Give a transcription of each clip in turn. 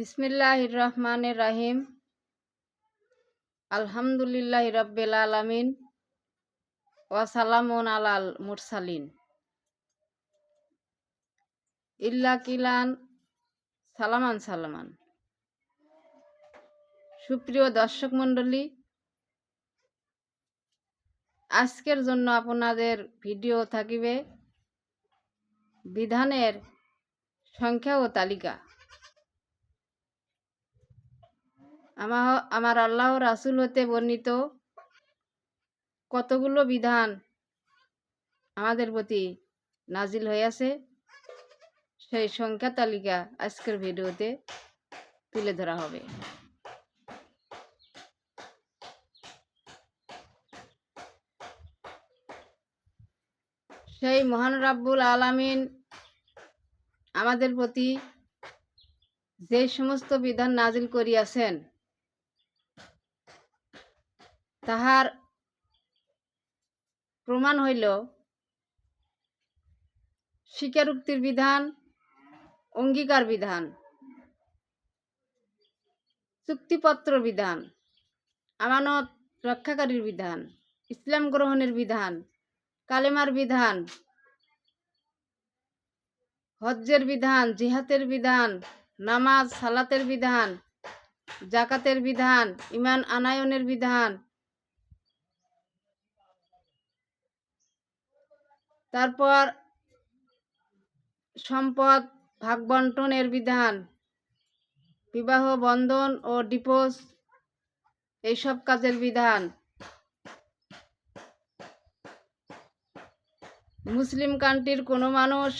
বিসমিল্লাহ রহমান রাহিম আলহামদুলিল্লাহ রব্বিল আলামিন ওয়াসালামুন আলাল মুরসালিন। ইল্লা কিলান, সালামান সালামান। সুপ্রিয় দর্শক মণ্ডলী, আজকের জন্য আপনাদের ভিডিও থাকিবে বিধানের সংখ্যা ও তালিকা। আমার আমার আল্লাহ রাসুল হতে বর্ণিত কতগুলো বিধান আমাদের প্রতি নাজিল হয়েছে সেই সংখ্যা তালিকা আজকের ভিডিওতে তুলে ধরা হবে। সেই মহান রাব্বুল আলামিন আমাদের প্রতি যে সমস্ত বিধান নাজিল করিয়াছেন তাহার প্রমাণ হইল স্বীকারোক্তির বিধান, অঙ্গীকার বিধান, চুক্তিপত্র বিধান, আমানত রক্ষাকারীর বিধান, ইসলাম গ্রহণের বিধান, কালেমার বিধান, হজ্জের বিধান জিহাতের বিধান, নামাজ, সালাতের বিধান, জাকাতের বিধান ইমান আনায়নের বিধান তারপর সম্পদ ভাগ বন্টনের বিধান, বিবাহ, বন্ধন ও ডিপোজ এইসব কাজের বিধান। মুসলিম কান্ট্রির কোনো মানুষ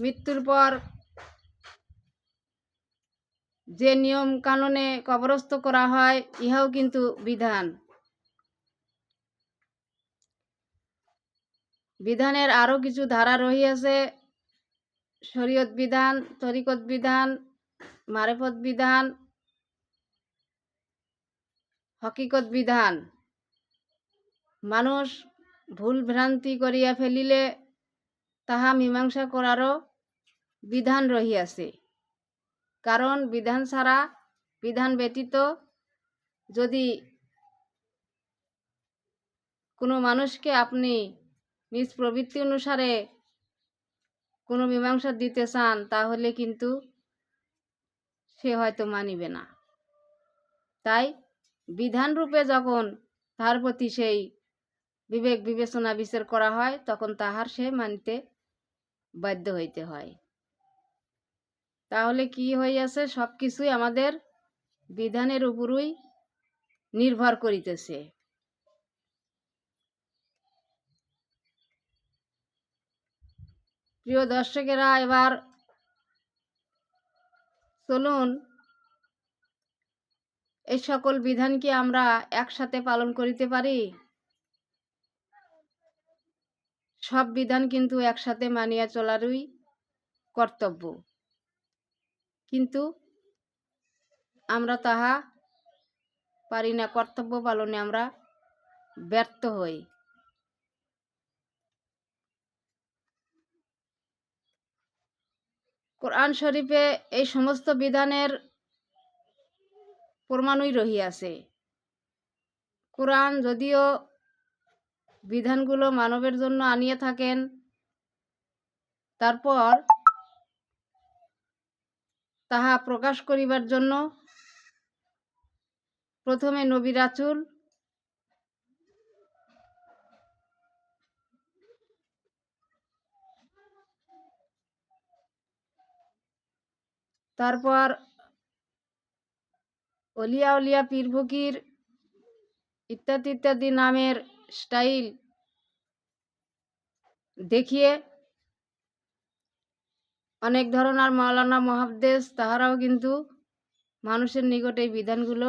মৃত্যুর পর যে নিয়ম কানুনে কবরস্থ করা হয়, ইহাও কিন্তু বিধান। বিধানের আরও কিছু ধারা রহিয়াছে শরীয়ত বিধান, তরিকত বিধান, মারেফত বিধান, হকিকত বিধান। মানুষ ভুল ভ্রান্তি করিয়া ফেলিলে তাহা মীমাংসা করারও বিধান রহিয়াছে কারণ বিধান ছাড়া বিধান ব্যতীত যদি কোনো মানুষকে আপনি নিজ প্রবৃত্তি অনুসারে কোনো মীমাংসা দিতে চান, তাহলে কিন্তু সে হয়তো মানিবে না। তাই বিধান রূপে যখন তার প্রতি সেই বিবেক বিবেচনা বিচার করা হয়, তখন তাহার সে মানিতে বাধ্য হইতে হয়। তাহলে কি হইয়াছে সব কিছুই আমাদের বিধানের উপরই নির্ভর করিতেছে। প্রিয় দর্শকেরা, এবার চলুন এই সকল বিধান কি আমরা একসাথে পালন করিতে পারি। সব বিধান কিন্তু একসাথে মানিয়া চলারই কর্তব্য। কিন্তু আমরা তাহা পারি না, কর্তব্য পালনে আমরা ব্যর্থ হই। কোরআন শরীফে এই সমস্ত বিধানের প্রমাণই রহিয়াছে। কোরআন যদিও বিধানগুলো মানবের জন্য আনিয়ে থাকেন, তারপর তাহা প্রকাশ করিবার জন্য প্রথমে নবী রাচুল তারপর অলিয়া অলিয়া পীর ফকির ইত্যাদি ইত্যাদি নামের স্টাইল দেখিয়ে অনেক ধরনের মাওলানা মহাবদেশ তাহারাও কিন্তু মানুষের নিকট এই বিধানগুলো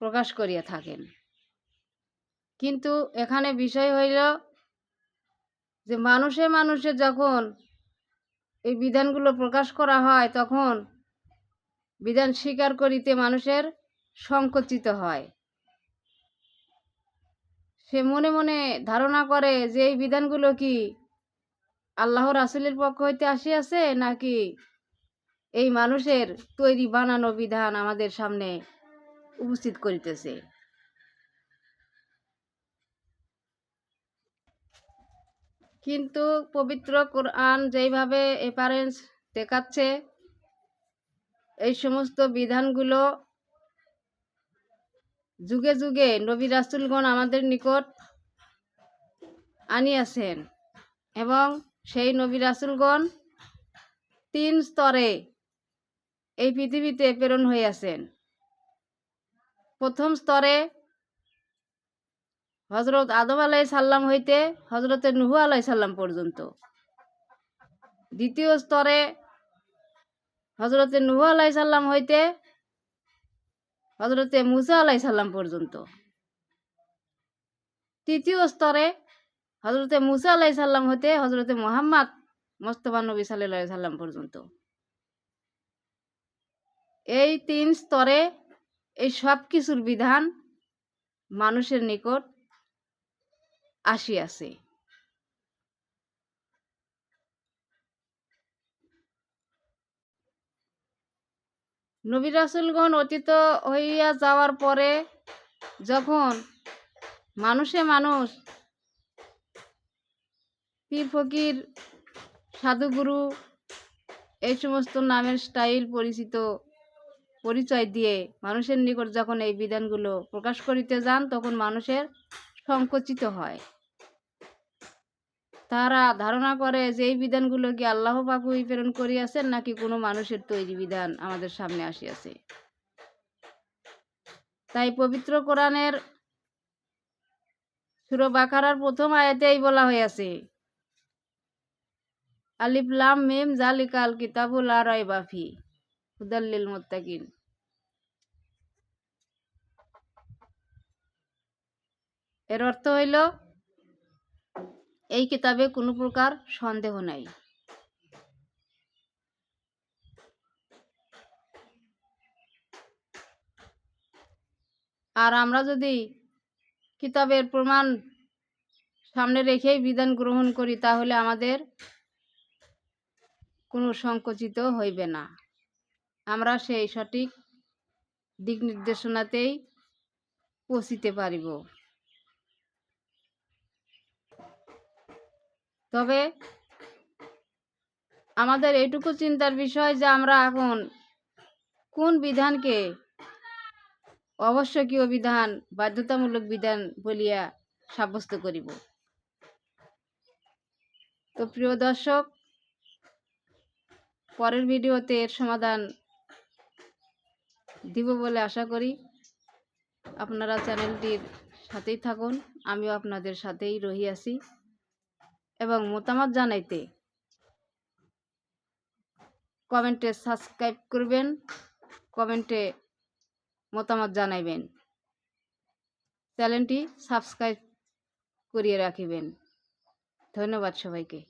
প্রকাশ করিয়া থাকেন। কিন্তু এখানে বিষয় হইল যে মানুষে মানুষে যখন এই বিধানগুলো প্রকাশ করা হয় তখন বিধান স্বীকার করিতে মানুষের সংকুচিত হয়। সে মনে মনে ধারণা করে যে এই বিধানগুলো কি আল্লাহ রাসুলের পক্ষ হইতে আসিয়াছে নাকি এই মানুষের তৈরি বানানো বিধান আমাদের সামনে উপস্থিত করিতেছে? কিন্তু পবিত্র কোরআন যেইভাবে এপারেন্স দেখাচ্ছে, এই সমস্ত বিধানগুলো যুগে যুগে নবী রাসুলগণ আমাদের নিকট আনিয়াছেন এবং সেই নবী রাসুলগণ তিন স্তরে এই পৃথিবীতে প্রেরণ হইয়াছেন। প্রথম স্তরে হজরত আদম আলাই সাল্লাম হইতে হজরতে নুহু আলাই সাল্লাম পর্যন্ত। দ্বিতীয় স্তরে হজরতে নুহু আলাই সাল্লাম হইতে হজরতে মুসা আলাই সাল্লাম পর্যন্ত। তৃতীয় স্তরে হজরতে মুসা আলাই সাল্লাম হতে হজরতে মোহাম্মদ মোস্তফা নবী সাল্লাহ সাল্লাম পর্যন্ত। এই তিন স্তরে এই সব কিছুর বিধান মানুষের নিকট আসিয়াছে নবী রাসুলগণ অতীত হইয়া যাওয়ার পরে যখন মানুষে মানুষ পীর ফকির, সাধুগুরু এই সমস্ত নামের স্টাইল পরিচিত পরিচয় দিয়ে মানুষের নিকট যখন এই বিধানগুলো প্রকাশ করিতে যান, তখন মানুষের সংকুচিত হয়। তারা ধারণা করে যে এই বিধানগুলো কি আল্লাহ পাকুই প্রেরণ করিয়াছেন নাকি কোনো মানুষের তৈরি বিধান আমাদের সামনে আসিয়াছে? তাই পবিত্র কোরআনের সুরো বাকারার প্রথম আয়াতেই বলা হয়েছে আলিফ লাম মিম জালিকাল কিতাবুল আর বাফি হুদাল্লিল মুত্তাকিন। এর অর্থ হইল, এই কিতাবে কোনো প্রকার সন্দেহ নাই। আর আমরা যদি কিতাবের প্রমাণ সামনে রেখেই বিধান গ্রহণ করি, তাহলে আমাদের কোনো সংকুচিত হইবে না। আমরা সেই সঠিক দিক নির্দেশনাতেই পৌঁছিতে পারিব। তবে আমাদের এটুকু চিন্তার বিষয় যে আমরা এখন কোন বিধানকে অবশ্যকীয় বিধান, বাধ্যতামূলক বিধান বলিয়া সাব্যস্ত করিব। তো প্রিয় দর্শক, পরের ভিডিওতে এর সমাধান দিব বলে আশা করি। আপনারা চ্যানেলটির সাথেই থাকুন, আমিও আপনাদের সাথেই রহিয়াছি। এবং মতামত জানাইতে কমেন্টে সাবস্ক্রাইব করবেন, কমেন্টে মতামত জানাইবেন। চ্যানেলটি সাবস্ক্রাইব করিয়ে রাখিবেন। ধন্যবাদ সবাইকে।